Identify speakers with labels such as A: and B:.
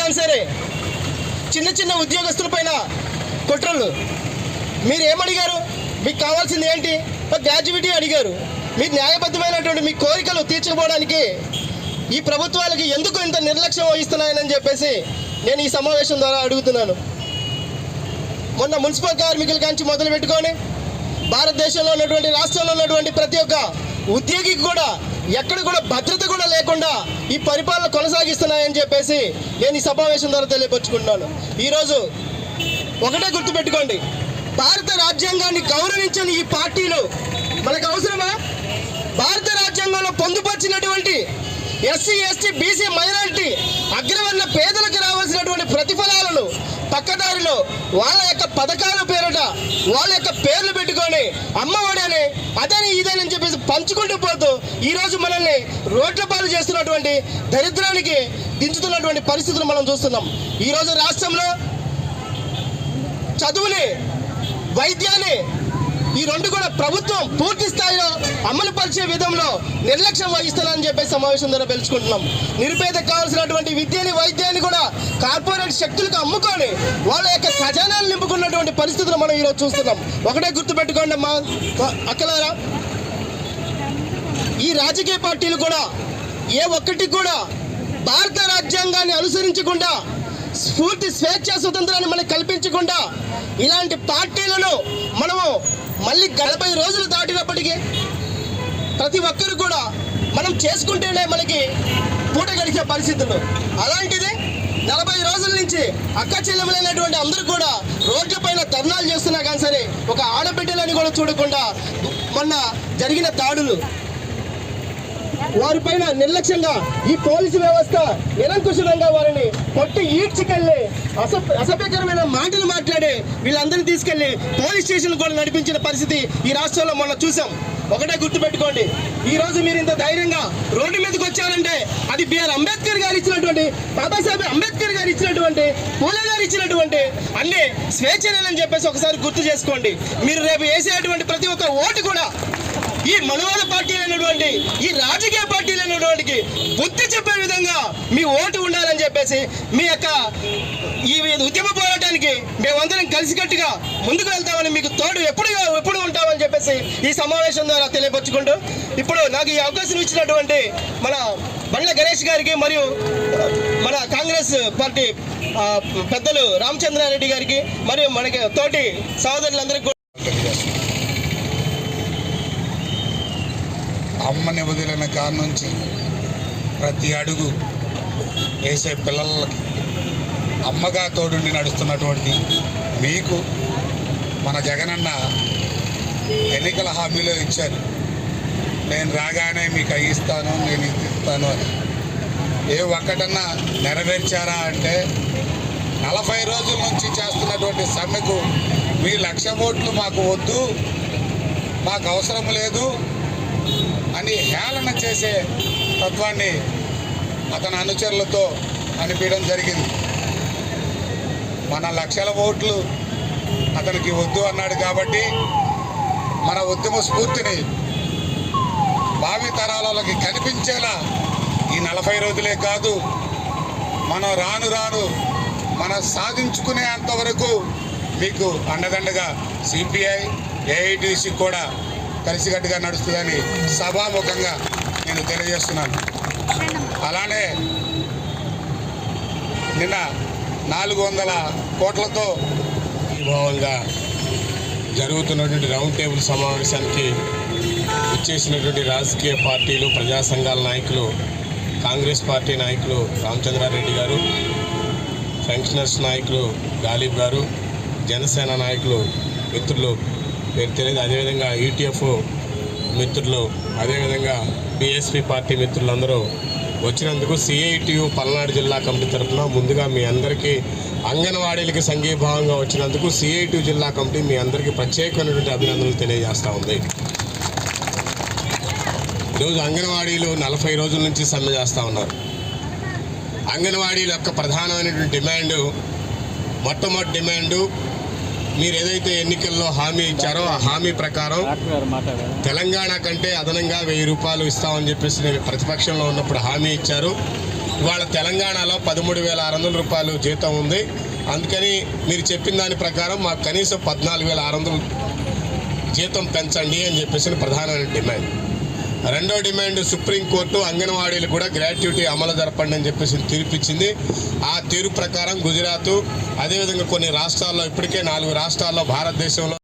A: కానీ సరే చిన్న చిన్న ఉద్యోగస్తుల పైన కుట్రలు. మీరు ఏమడిగారు? మీకు కావాల్సింది ఏంటి? ఒక గ్రాడ్యుయేటీ అడిగారు. మీ న్యాయబద్ధమైనటువంటి మీ కోరికలు తీర్చకపోవడానికి ఈ ప్రభుత్వాలకి ఎందుకు ఇంత నిర్లక్ష్యం వహిస్తున్నాయని చెప్పేసి నేను ఈ సమావేశం ద్వారా అడుగుతున్నాను. మొన్న మున్సిపల్ కార్మికుల కాంచి మొదలు పెట్టుకొని భారతదేశంలో ఉన్నటువంటి రాష్ట్రంలో ఉన్నటువంటి ప్రతి ఒక్క ఉద్యోగికి కూడా ఎక్కడ కూడా భద్రత కూడా లేకుండా ఈ పరిపాలన కొనసాగిస్తున్నాయని చెప్పేసి నేను ఈ సమావేశం ద్వారా తెలియపరుచుకుంటున్నాను. ఈరోజు ఒకటే గుర్తుపెట్టుకోండి. భారత రాజ్యాంగాన్ని గౌరవించని ఈ పార్టీలు మనకు అవసరమా? భారత రాజ్యాంగంలో పొందుపరిచినటువంటి ఎస్సీ ఎస్టీ బీసీ మైనారిటీ అగ్రవర్ణ పేదలకు రావాల్సినటువంటి ప్రతిఫలాలను పక్కదారిలో వాళ్ళ యొక్క పథకాల పేరుట వాళ్ళ యొక్క పేర్లు పెట్టుకొని అమ్మఒడి అని అదని ఇదని చెప్పేసి పంచుకుంటూ పోతూ ఈరోజు మనల్ని రోడ్ల పాలు చేస్తున్నటువంటి దరిద్రానికి దించుతున్నటువంటి పరిస్థితులు మనం చూస్తున్నాం. ఈరోజు రాష్ట్రంలో చదువుని వైద్యాన్ని ఈ రెండు కూడా ప్రభుత్వం పూర్తి స్థాయిలో అమలు పరిచే విధంలో నిర్లక్ష్యం వహిస్తారని చెప్పి సమావేశం ద్వారా తెలుసుకుంటున్నాం. నిరుపేదకు కావాల్సినటువంటి విద్యని వైద్యాన్ని కూడా కార్పొరేట్ శక్తులకు అమ్ముకొని వాళ్ళ యొక్క ఖజానాలు నింపుకున్నటువంటి పరిస్థితులు మనం ఈరోజు చూస్తున్నాం. ఒకటే గుర్తుపెట్టుకోండి మా అక్కలారా. ఈ రాజకీయ పార్టీలు కూడా ఏ ఒక్కటి కూడా భారత రాజ్యాంగాన్ని అనుసరించకుండా స్ఫూర్తి స్వేచ్ఛ స్వతంత్రాన్ని మనకు కల్పించకుండా ఇలాంటి పార్టీలను మనము మళ్ళీ నలభై రోజులు దాటినప్పటికీ ప్రతి ఒక్కరు కూడా మనం చేసుకుంటేనే మనకి పూట గడిచే పరిస్థితులు. అలాంటిది నలభై రోజుల నుంచి అక్క చెల్లెములైనటువంటి అందరూ కూడా రోడ్ల పైన ధర్నాలు చేస్తున్నా కానీ సరే ఒక ఆడబిడ్డలని కూడా చూడకుండా మొన్న జరిగిన దాడులు. వారిపైన నిర్లక్ష్యంగా ఈ పోలీసు వ్యవస్థ నిరంకుశంగా వారిని కొట్టి ఈడ్చుకెళ్ళి అసభ్యకరమైన మాటలు మాట్లాడి వీళ్ళందరినీ తీసుకెళ్ళి పోలీస్ స్టేషన్ కూడా నడిపించిన పరిస్థితి ఈ రాష్ట్రంలో మొన్న చూసాం. ఒకటే గుర్తుపెట్టుకోండి ఈ రోజు మీరు ఇంత ధైర్యంగా రోడ్డు మీదకి వచ్చారంటే అది బిఆర్ అంబేద్కర్ గారు ఇచ్చినటువంటి బాబాసాహెబ్ అంబేద్కర్ గారు ఇచ్చినటువంటి పూలే గారు ఇచ్చినటువంటి అన్ని స్వేచ్ఛనేనని చెప్పేసి ఒకసారి గుర్తు చేసుకోండి. మీరు రేపు వేసేటువంటి ప్రతి ఒక్క ఓటు కూడా ఈ మనవాద పార్టీలైనటువంటి ఈ రాజకీయ పార్టీలైనటువంటి బుద్ధి చెప్పే విధంగా మీ ఓటు ఉండాలని చెప్పేసి మీ యొక్క ఈ ఉద్యమ పోరాటానికి మేమందరం కలిసికట్టుగా ముందుకు వెళ్తామని మీకు తోడు ఎప్పుడు ఎప్పుడు ఉంటామని చెప్పేసి ఈ సమావేశం ద్వారా తెలియపరుచుకుంటూ ఇప్పుడు నాకు ఈ అవకాశం ఇచ్చినటువంటి మన బండ్ల గణేష్ గారికి మరియు మన కాంగ్రెస్ పార్టీ పెద్దలు రామచంద్రారెడ్డి గారికి మరియు మనకి తోటి సహోదరులందరికీ
B: అమ్మని వదిలిన కాడి నుంచి ప్రతి అడుగు వేసే పిల్లలకి అమ్మగా తోడుండి నడుస్తున్నటువంటి మీకు మన జగనన్న ఎన్నికల హామీలో ఇచ్చారు. నేను రాగానే మీకు అవి ఇస్తాను నేను ఇది ఇస్తాను అని. ఏ ఒక్కటన్నా నెరవేర్చారా అంటే నలభై రోజుల నుంచి చేస్తున్నటువంటి సమ్మెకు మీ లక్ష ఓట్లు మాకు వద్దు మాకు అవసరం లేదు. అని హేళన చేసే తత్వాన్ని అతని అనుచరులతో అనిపించడం జరిగింది. మన లక్షల ఓట్లు అతనికి వద్దు అన్నాడు కాబట్టి మన ఉద్యమ స్ఫూర్తిని భావి తరాలకి కనిపించేలా ఈ నలభై రోజులే కాదు మనం రాను రాను మనం సాధించుకునే అంతవరకు మీకు అండదండగా సిపిఐ ఏఐటిసి కూడా కలిసికట్టుగా నడుస్తుందని సభాముఖంగా నేను తెలియజేస్తున్నాను. అలానే నిన్న నాలుగు వందల కోట్లతో
C: భావంగా జరుగుతున్నటువంటి రౌండ్ టేబుల్ సమావేశానికి ఇచ్చేసినటువంటి రాజకీయ పార్టీలు ప్రజా సంఘాల నాయకులు కాంగ్రెస్ పార్టీ నాయకులు రామచంద్రారెడ్డి గారు ఫంక్షనర్స్ నాయకులు గాలిబ్ గారు జనసేన నాయకులు మిత్రులు పేరు తెలియదు. అదేవిధంగా ఈటీఎఫ్ మిత్రులు అదేవిధంగా బీఎస్పీ పార్టీ మిత్రులందరూ వచ్చినందుకు సిఐటియు పల్నాడు జిల్లా కమిటీ తరఫున ముందుగా మీ అందరికీ అంగన్వాడీలకి సంఘీభావంగా వచ్చినందుకు సిఐటియు జిల్లా కమిటీ మీ అందరికీ ప్రత్యేకమైనటువంటి అభినందనలు తెలియజేస్తూ ఉంది. ఈరోజు అంగన్వాడీలు నలభై రోజుల నుంచి సమ్మె చేస్తూ ఉన్నారు. అంగన్వాడీల యొక్క ప్రధానమైనటువంటి డిమాండ్ మొట్టమొదటి డిమాండు మీరు ఏదైతే ఎన్నికల్లో హామీ ఇచ్చారో ఆ హామీ ప్రకారం తెలంగాణ కంటే అదనంగా వెయ్యి రూపాయలు ఇస్తామని చెప్పేసి నేను ప్రతిపక్షంలో ఉన్నప్పుడు హామీ ఇచ్చారు. ఇవాళ తెలంగాణలో పదమూడు వేల ఆరు వందల రూపాయలు జీతం ఉంది. అందుకని మీరు చెప్పిన దాని ప్రకారం మాకు కనీసం పద్నాలుగు వేల ఆరు వందలు జీతం పెంచండి అని చెప్పేసి ప్రధానమైన డిమాండ్. రెండో డిమాండ్ సుప్రీంకోర్టు అంగన్వాడీలు కూడా గ్రాట్యుటీ అమలు జరపండి అని చెప్పేసి తీర్పిచ్చింది. ఆ తీర్పు ప్రకారం గుజరాత్ అదేవిధంగా కొన్ని రాష్ట్రాల్లో ఇప్పటికే నాలుగు రాష్ట్రాల్లో భారతదేశంలో